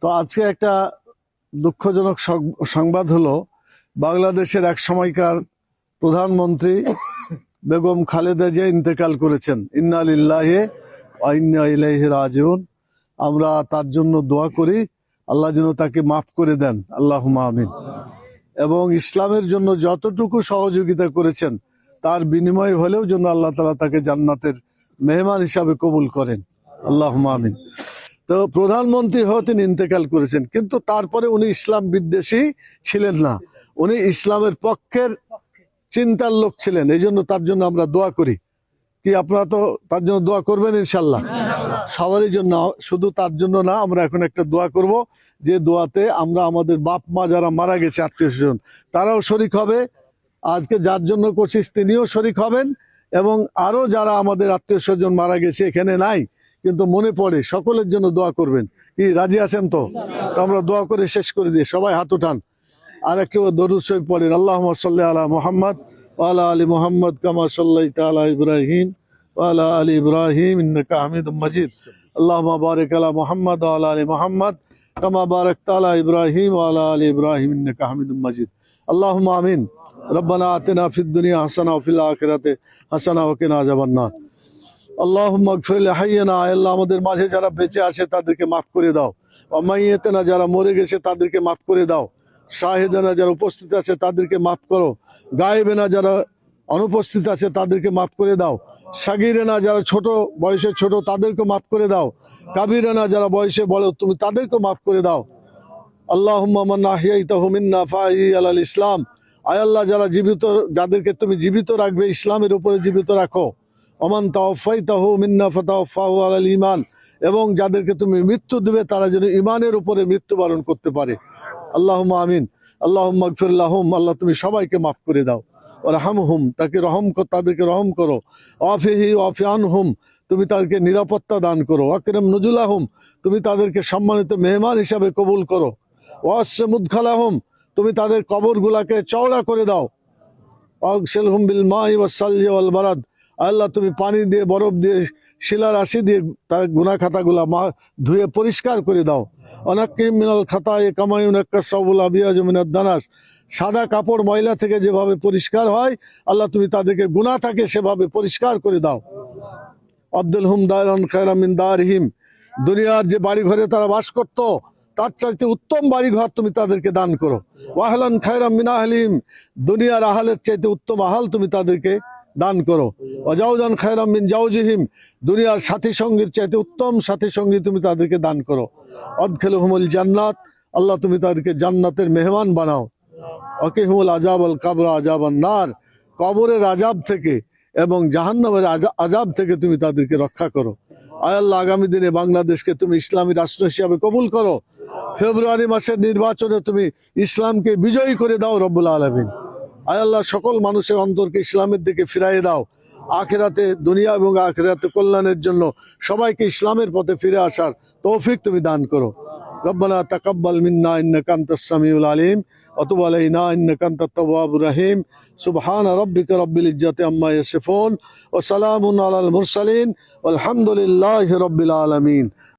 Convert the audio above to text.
তো আজকে একটা দুঃখজনক সংবাদ হলো, বাংলাদেশের এক সময়কার প্রধানমন্ত্রী বেগম খালেদা জিয়া ইন্তেকাল করেছেন। ইন্না লিল্লাহে ওয়া ইন্না ইলাইহি রাজিউন। আমরা তার জন্য দোয়া করি, আল্লাহ যেন তাকে মাফ করে দেন। আল্লাহ আমিন। এবং ইসলামের জন্য যতটুকু সহযোগিতা করেছেন, তার বিনিময় হলেও যেন আল্লাহ তালা তাকে জান্নাতের মেহমান হিসাবে কবুল করেন। আল্লাহ আমিন। তো প্রধানমন্ত্রী হয়ে তিনি ইন্তেকাল করেছেন, কিন্তু তারপরে উনি ইসলাম বিদ্বেষী ছিলেন না। উনি ইসলামের পক্ষের চিন্তার লোক ছিলেন, এই জন্য তার জন্য আমরা দোয়া করি। কি আপনারা তো তার জন্য দোয়া করবেন ইনশাল্লাহ সবারই জন্য, শুধু তার জন্য না, আমরা এখন একটা দোয়া করব, যে দোয়াতে আমরা আমাদের বাপ মা যারা মারা গেছে, আত্মীয় স্বজন, তারাও শরিক হবে। আজকে যার জন্য করছিস, তিনিও শরিক হবেন, এবং আরও যারা আমাদের আত্মীয় স্বজন মারা গেছে, এখানে নাই কিন্তু মনে পড়ে সকলের জন্য দোয়া করবেন কি রাজি আছেন তো তো আমরা দোয়া করে শেষ করে দিই সবাই হাত উঠান আর একটু দরুদ শরীফ পড়েন আল্লাহ সাল্লাহ আলা মোহাম্মদ ওয়ালা আলী মোহাম্মদ কামা সাল্লাহ তালা ইব্রাহিম ওয়ালা আলী ইব্রাহিম ইন্নাকা হামিদুম মাজিদ اللهم بارك على محمد وعلى ال محمد كما باركت على ابراهيم وعلى ال ابراهيم انك حميد مجيد اللهم امين ربنا اتنا في الدنيا حسنه وفي الاخره حسنه وقنا عذاب النار আল্লাহ হাইয়ানা, আল্লাহ আমাদের মাঝে যারা বেঁচে আছে তাদেরকে মাফ করে দাও। অমাইয়েতেনা যারা মরে গেছে তাদেরকে মাফ করে দাও। শাহেদানা, যারা উপস্থিত আছে তাদেরকে মাফ করো। গায়েবেনা, যারা অনুপস্থিত আছে তাদেরকে মাফ করে দাও। সাগিরেনা, যারা ছোট বয়সে ছোট তাদেরকে মাফ করে দাও। কাবিরেনা, যারা বয়সে বলো তুমি তাদেরকে মাফ করে দাও। আল্লাহ মিন্না ফাহি আল ইসলাম। আয় যারা জীবিত, যাদেরকে তুমি জীবিত রাখবে, ইসলামের উপরে জীবিত রাখো। অমান তাওফাই তাহু মিন্না ফতাহু আলাল ইমান এবং যাদেরকে তুমি মৃত্যু দেবে, তারা যেন ইমানের উপরে মৃত্যুবরণ করতে পারে। আল্লাহ আমিন। আল্লাহ মগফিল্লাহম আল্লাহ, তুমি সবাইকে মাফ করে দাও। রহম হুম তাকে রহম তাদেরকে রহম করো। অফিহি অফিয়ান হুম তুমি তাদেরকে নিরাপত্তা দান করো। আকরম নজুলাহুম। তুমি তাদেরকে সম্মানিত মেহমান হিসাবে কবুল করো। ওয়াসে মুদখালাহুম। তুমি তাদের কবরগুলাকে চওড়া করে দাও। অগসেলহুম বিল মাই ওয়াসাল্লি ওয়াল বারাদ। আল্লাহ তুমি পানি দিয়ে, বরফ দিয়ে শিলা রাশি দিয়ে তার গুনা খাতাগুলা মা ধুয়ে পরিষ্কার করে দাও। অনাকিম মিনাল খাতা এ কামাই একটা সবুল দানাস সাদা কাপড় ময়লা থেকে যেভাবে পরিষ্কার হয়, আল্লাহ তুমি তাদেরকে গুণা থাকে সেভাবে পরিষ্কার করে দাও। আব্দুল হুম দায়রান খায়রামিন দারহিম। দুনিয়ার যে বাড়ি ঘরে তারা বাস করত, তার চাইতে উত্তম বাড়ি ঘর তুমি তাদেরকে দান করো। ওয়াহলান খায়রাম মিন দুনিয়ার আহালের চাইতে উত্তম আহাল তুমি তাদেরকে দান করো। অজাউজান খায়রাম মিন জাউজিহিম দুনিয়ার সাথী সঙ্গীর চাইতে উত্তম সাথী সঙ্গী তুমি তাদেরকে দান করো। অদখেল হুমুল জান্নাত, আল্লাহ তুমি তাদেরকে জান্নাতের মেহমান বানাও। অকিহুল আজাব আল কাবরা আজাব নার। কবরের আজাব থেকে এবং জাহান্নামের আজা- আজাব থেকে তুমি তাদেরকে রক্ষা করো। আয় আল্লাহ, আগামী দিনে বাংলাদেশকে তুমি ইসলামী রাষ্ট্র হিসাবে কবুল করো। ফেব্রুয়ারি মাসের নির্বাচনে তুমি ইসলামকে বিজয়ী করে দাও রব্বুল আলমিন। আল্লাহ সকল মানুষের অন্তরকে ইসলামের দিকে ফিরাইয়ে দাও আখেরাতে দুনিয়া এবং আখেরাতে কল্যাণের জন্য সবাইকে ইসলামের পথে ফিরে আসার তৌফিক তুমি দান করো ربنا تقبل منا انك انت السميع العليم وتب علينا انك انت التواب الرحيم سبحان ربك رب العزه عما يصفون وسلام على المرسلين والحمد لله رب العالمين